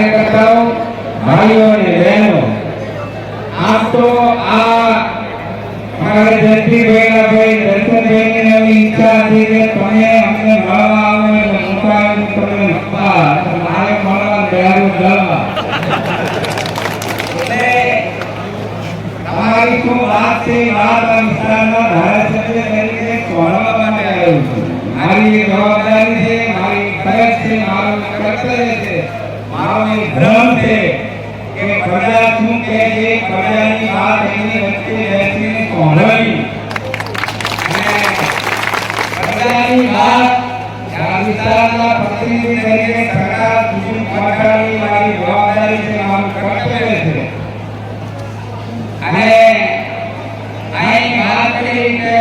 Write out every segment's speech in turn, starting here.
કાર્યકર્તાઓ, ભાઈઓ અને બહેનો, આપ તો આ મારા જયંતિભાઈના ભાઈ દર્શનભાઈની એવી ઈચ્છા હતી કે તમે અમને મળવા આવો એટલે મોટા તમે મળવા મારે મળવા બેહારું જવા. તમારી શું વાત છે વાત આ વિસ્તારના ધારાસભ્ય તરીકે સોંપવા માટે આવ્યો છું. મારી જવાબદારી છે, મારી ફરજ છે, મારું કર્તવ્ય છે. મારો એ ભ્રમ છે કે પ્રજા શું કહે છે, પ્રજાની વાત એની વચ્ચે બેસીને સાંભળવી. પ્રજાની વાત વિસ્તારના પ્રતિનિધિ તરીકે મારી જવાબદારી છે મારું કર્તવ્ય છે. અને અહીં વાત કે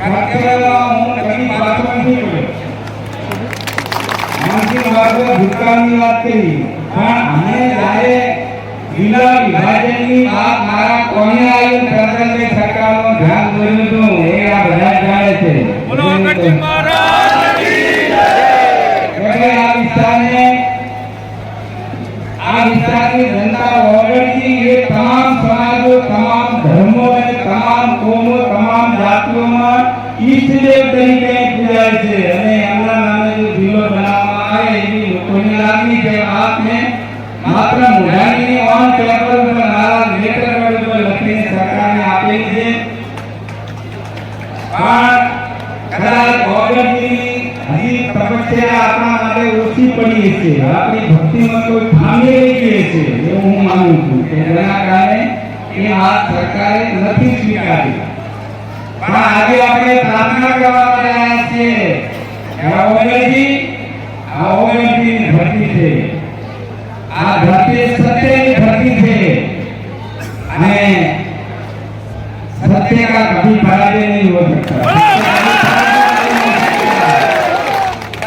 કર્તવ્યમાં હું કદી પાછો નથી વાતો ભૂતકાળની વાત કરી. પણ અમે જ્યારે જિલ્લા વિભાજનની વાત મારા કોને આવી પ્રધાનને સરકારનો ધ્યાન દોર્યું હતું એ આ બધા જાણે છે. બોલો ગણપતિ મહારાજ એટલે આ વિસ્તારને આ વિસ્તારની જનતા ઓગણથી એ તમામ સમાજો તમામ ધર્મો અને તમામ કોમો તમામ જાતિઓમાં ઈષ્ટદેવ તરીકે પૂજાય છે. આપને માત્ર મુઢાણીની ઓન પેપર ઉપર મારા પેડ ઉપર લખીને સરકારને આપેલી છે. પણ કદાચ ઓગણની હજી તપસ્યા આપણા માટે ઓછી પડી છે. આપણી ભક્તિમાં કોઈ ખામી રહી ગઈ છે, એવું હું માનું છું. કે એના કારણે એ વાત સરકારે નથી સ્વીકારી પણ આજે આપણે પ્રાર્થના કરવા માટે આવ્યા છીએ. કે कभी पराजय नहीं हो सकता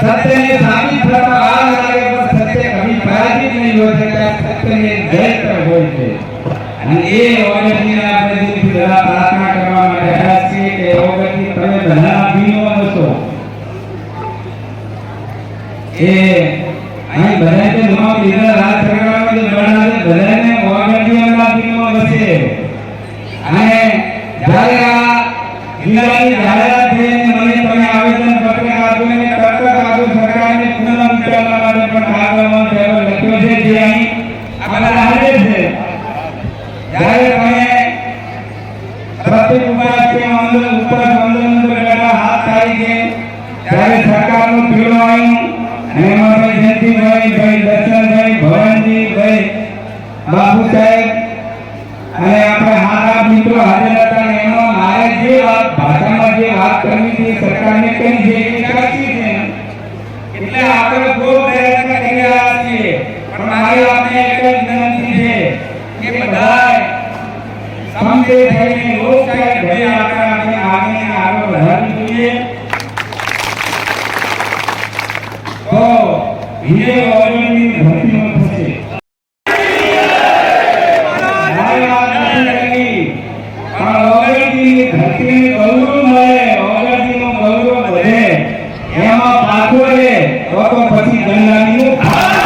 सत्य ने साबित करता आ रहा है पर सत्य कभी पराजित नहीं हो सकता सत्य ने जय कर હોય છે અને એ ઓગસ્ટની આપણે દિલથી બધા પ્રાર્થના કરવા માટે આવ્યા છીએ કે ઓગસ્ટની તમે બધા ભીનો હશો એ અહીં બધા જે નવા લીધા રાજ સરકારમાં જે બના છે બધાને ઓગસ્ટની અંદર ભીનો હશે અને જ્યારે આ અને મને તમે આવેદન પત્ર અને તરત માટે પણ કાગળમાં પેલો લખ્યો છે. જે અહીં આ બધા હાજર છે અંદર આંદોલન હાથ તાળી છે. ત્યારે સરકારનું પીળું આવ્યું અને ભાઈ જયંતિભાઈ, ભાઈ દર્શનભાઈ ભવનજી, ભાઈ બાબુ સાહેબ અને આપણે હારા મિત્રો હાજર હતા અને એમાં મારે જે વાત ભાષામાં જે વાત કરવી હતી એ સરકારને કહી છે એ સાચી છે એટલે આપણે ખૂબ પ્રયત્ન કરી રહ્યા છીએ પણ મારી આપને એક જ વિનંતી છે કે બધાએ સમજે થઈને લોકશાહી ભરી આપણે આપણે આગળ ને આગળ વધારવી જોઈએ તો વિજય ઓરણની ધરતીમાં થશે મારી વાત નથી કરી. પણ ઓગણતીની ધરતીને ગૌરવ મળે, ઓગણતીનું ગૌરવ વધે. એમાં પાછો રહે, તો તો પછી ગંગાજીનું ખાવાનું.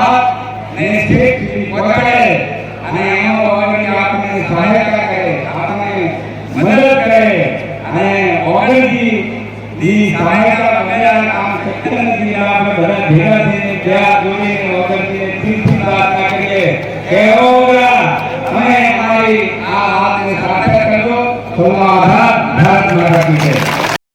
વાત ને સુધી પહોંચાડે અને એનો ઓગણતી આપને સહાયતા કરે આપને મદદ કરે અને ઓગણતી ની સહાયતા વગર કામ શક્ય આપણે બધા ભેગા થઈને ત્યાં જોડીને ઓગણતીને દિલથી પ્રાર્થના કરીએ કે ઓગરા તમે અમારી આ હાથને સાર્થક કરજો. સૌનો આધાર ભારત માતા જય